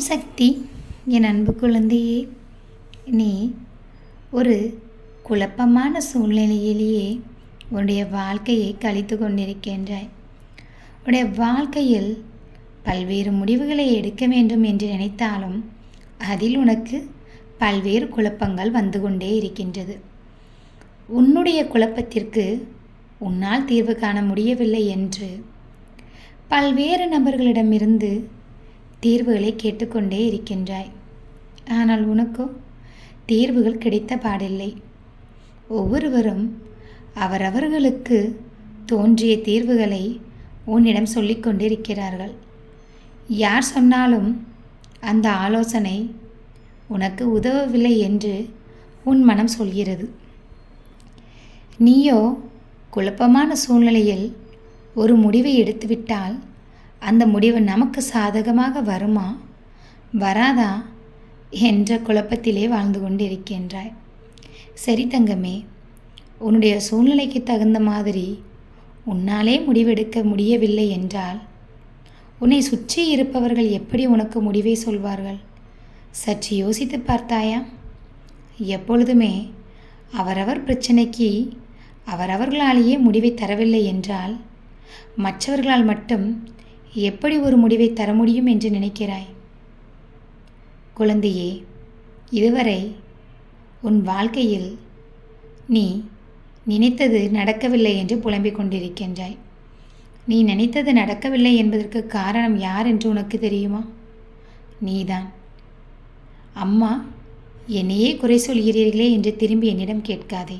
ஓம் சக்தி என் அன்பு குழந்தையே நீ ஒரு குழப்பமான சூழ்நிலையிலேயே உன்னுடைய வாழ்க்கையை கழித்து கொண்டிருக்கின்றாய். உன்னுடைய வாழ்க்கையில் பல்வேறு முடிவுகளை எடுக்க வேண்டும் என்று நினைத்தாலும் அதில் உனக்கு பல்வேறு குழப்பங்கள் வந்து கொண்டே இருக்கின்றது. உன்னுடைய குழப்பத்திற்கு உன்னால் தீர்வு காண முடியவில்லை என்று பல்வேறு நபர்களிடமிருந்து தீர்வுகளை கேட்டுக்கொண்டே இருக்கின்றாய். ஆனால் உனக்கோ தீர்வுகள் கிடைத்த பாடில்லை. ஒவ்வொருவரும் அவரவர்களுக்கு தோன்றிய தீர்வுகளை உன்னிடம் சொல்லிக்கொண்டிருக்கிறார்கள் யார் சொன்னாலும் அந்த ஆலோசனை உனக்கு உதவவில்லை என்று உன் மனம் சொல்கிறது. நீயோ குழப்பமான சூழ்நிலையில் ஒரு முடிவை எடுத்துவிட்டால் அந்த முடிவு நமக்கு சாதகமாக வருமா? வராதா? என்ற குழப்பத்திலே வாழ்ந்து கொண்டிருக்கின்றாய். சரி தங்கமே உன்னுடைய சூழ்நிலைக்கு தகுந்த மாதிரி உன்னாலே முடிவெடுக்க முடியவில்லை என்றால் உன்னை சுற்றி இருப்பவர்கள் எப்படி உனக்கு முடிவை சொல்வார்கள்? சற்று யோசித்து பார்த்தாயா? எப்பொழுதுமே அவரவர் பிரச்சனைக்கு அவரவர்களாலேயே முடிவை தரவில்லை என்றால் மற்றவர்களால் மட்டும் எப்படி ஒரு முடிவை தர முடியும் என்று நினைக்கிறாய்? குழந்தையே இதுவரை உன் வாழ்க்கையில் நீ நினைத்தது நடக்கவில்லை என்று புலம்பிக் கொண்டிருக்கின்றாய். நீ நினைத்தது நடக்கவில்லை என்பதற்கு காரணம் யார் என்று உனக்கு தெரியுமா? நீதான். அம்மா என்னையே குறை சொல்கிறீர்களே என்று திரும்பி என்னிடம் கேட்காதே.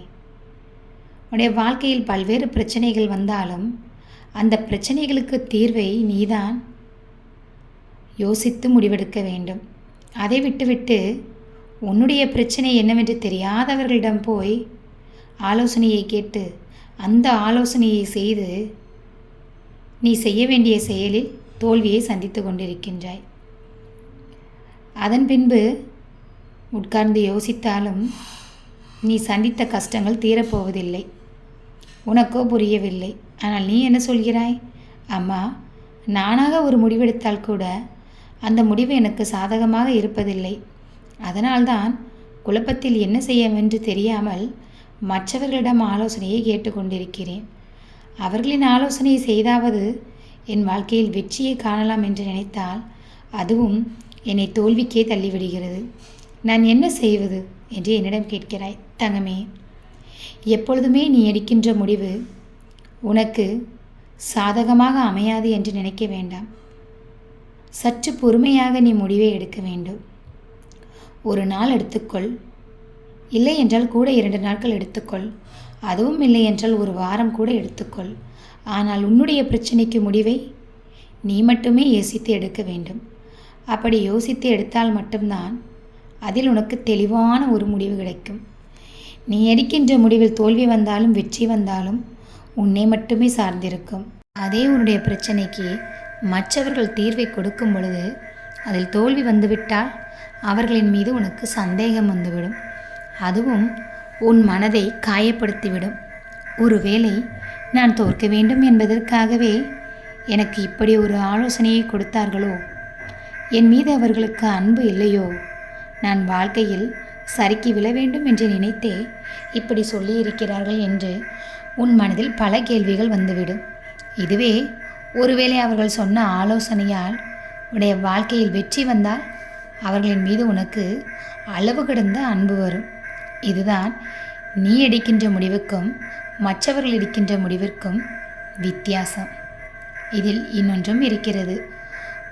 உன்னுடைய வாழ்க்கையில் பல்வேறு பிரச்சனைகள் வந்தாலும் அந்த பிரச்சனைகளுக்கு தீர்வை நீதான் யோசித்து முடிவெடுக்க வேண்டும். அதை விட்டுவிட்டு உன்னுடைய பிரச்சனை என்னவென்று தெரியாதவர்களிடம் போய் ஆலோசனையை கேட்டு அந்த ஆலோசனையை செய்து நீ செய்ய வேண்டிய செயலில் தோல்வியை சந்தித்து கொண்டிருக்கின்றாய். அதன் பின்பு உட்கார்ந்து யோசித்தாலும் நீ சந்தித்த கஷ்டங்கள் தீரப்போவதில்லை. உனக்கோ புரியவில்லை. ஆனால் நீ என்ன சொல்கிறாய்? அம்மா நானாக ஒரு முடிவெடுத்தால் கூட அந்த முடிவு எனக்கு சாதகமாக இருப்பதில்லை. அதனால்தான் குழப்பத்தில் என்ன செய்யவென்று தெரியாமல் மற்றவர்களிடம் ஆலோசனையை கேட்டுக்கொண்டிருக்கிறேன் அவர்களின் ஆலோசனையை செய்தாவது என் வாழ்க்கையில் வெற்றியை காணலாம் என்று நினைத்தால் அதுவும் என்னை தோல்விக்கே தள்ளிவிடுகிறது. நான் என்ன செய்வது? என்று என்னிடம் கேட்கிறாய். தங்கமே எப்பொழுதுமே நீ எடுக்கின்ற முடிவு உனக்கு சாதகமாக அமையாது என்று நினைக்க வேண்டாம். சற்று பொறுமையாக நீ முடிவை எடுக்க வேண்டும். ஒரு நாள் எடுத்துக்கொள். இல்லை என்றால் கூட இரண்டு நாட்கள் எடுத்துக்கொள். அதுவும் இல்லை என்றால் ஒரு வாரம் கூட எடுத்துக்கொள். ஆனால் உன்னுடைய பிரச்சனைக்கு முடிவை நீ மட்டுமே யோசித்து எடுக்க வேண்டும். அப்படி யோசித்து எடுத்தால் மட்டும்தான் அதில் உனக்கு தெளிவான ஒரு முடிவு கிடைக்கும். நீ எடுக்கின்ற முடிவில் தோல்வி வந்தாலும் வெற்றி வந்தாலும் உன்னை மட்டுமே சார்ந்திருக்கும். அதே உன்னுடைய பிரச்சனைக்கு மற்றவர்கள் தீர்வை கொடுக்கும் பொழுது அதில் தோல்வி வந்துவிட்டால் அவர்களின் மீது உனக்கு சந்தேகம் வந்துவிடும். அதுவும் உன் மனதை காயப்படுத்திவிடும். ஒருவேளை நான் தோற்க வேண்டும் என்பதற்காகவே எனக்கு இப்படி ஒரு ஆலோசனையை கொடுத்தார்களோ? என் மீது அவர்களுக்கு அன்பு இல்லையோ? நான் வாழ்க்கையில் சறுக்கி விழ வேண்டும் என்று நினைத்தே இப்படி சொல்லியிருக்கிறார்கள் என்று உன் மனதில் பல கேள்விகள் வந்துவிடும். இதுவே ஒருவேளை அவர்கள் சொன்ன ஆலோசனையால் உடைய வாழ்க்கையில் வெற்றி வந்தால் அவர்களின் மீது உனக்கு அளவு கடந்த அன்பு வரும். இதுதான் நீ எடுக்கின்ற முடிவுக்கும் மற்றவர்கள் எடுக்கின்ற முடிவிற்கும் வித்தியாசம். இதில் இன்னொன்றும் இருக்கிறது.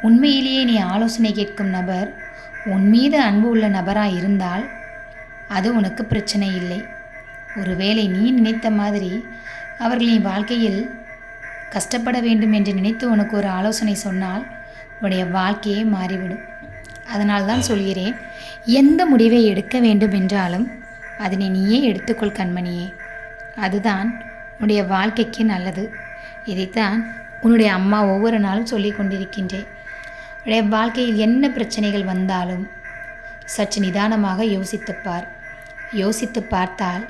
உண்மையிலேயே நீ ஆலோசனை கேட்கும் நபர் உன் மீது அன்பு உள்ள நபராக இருந்தால் அது உனக்கு பிரச்சனை இல்லை. ஒருவேளை நீ நினைத்த மாதிரி அவர்களின் வாழ்க்கையில் கஷ்டப்பட வேண்டும் என்று நினைத்து உனக்கு ஒரு ஆலோசனை சொன்னால் உடைய வாழ்க்கையே மாறிவிடும். அதனால் தான் சொல்கிறேன் எந்த முடிவை எடுக்க வேண்டும் என்றாலும் அதனை நீயே எடுத்துக்கொள் கண்மணியே. அதுதான் உன்னுடைய வாழ்க்கைக்கு நல்லது. இதைத்தான் உன்னுடைய அம்மா ஒவ்வொரு நாளும் சொல்லி கொண்டிருக்கின்றேன் உடைய வாழ்க்கையில் என்ன பிரச்சனைகள் வந்தாலும் சற்று நிதானமாக யோசித்துப்பார் யோசித்து பார்த்தால்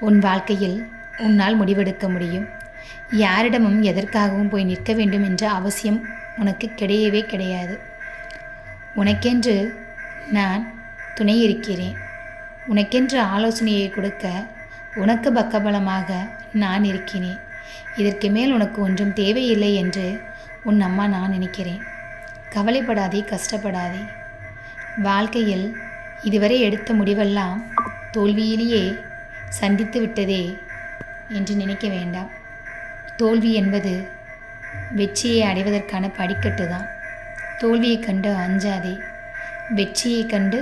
உன் வாழ்க்கையில் உன்னால் முடிவெடுக்க முடியும். யாரிடமும் எதற்காகவும் போய் நிற்க வேண்டும் என்ற அவசியம் உனக்கு கிடையவே கிடையாது. உனக்கென்று நான் துணை இருக்கிறேன். உனக்கென்று ஆலோசனையை கொடுக்க உனக்கு பக்கபலமாக நான் இருக்கிறேன். இதற்கு மேல் உனக்கு ஒன்றும் தேவையில்லை என்று உன் அம்மா நான் நினைக்கிறேன். கவலைப்படாதே கஷ்டப்படாதே. வாழ்க்கையில் இதுவரை எடுத்த முடிவெல்லாம் தோல்வியிலேயே சந்தித்து விட்டதே என்று நினைக்க வேண்டாம். தோல்வி என்பது வெற்றியை அடைவதற்கான படிக்கட்டு தான். தோல்வியை கண்டு அஞ்சாதே. வெற்றியை கண்டு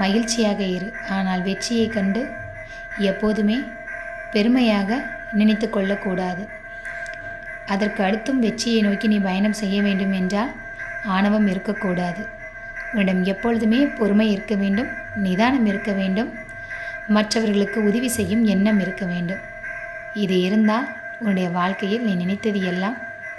மகிழ்ச்சியாக இரு. ஆனால் வெற்றியை கண்டு எப்போதுமே பெருமையாக நினைத்து கொள்ளக்கூடாது. அதற்கு அடுத்தும் வெற்றியை நோக்கி நீ பயணம் செய்ய வேண்டும் என்றால் ஆணவம் இருக்கக்கூடாது. உன்னிடம் எப்பொழுதுமே பொறுமை இருக்க வேண்டும் நிதானம் இருக்க வேண்டும் மற்றவர்களுக்கு உதவி செய்யும் எண்ணம் இருக்க வேண்டும். இது இருந்தால் உன்னுடைய வாழ்க்கையில் நீ நினைத்தது எல்லாம்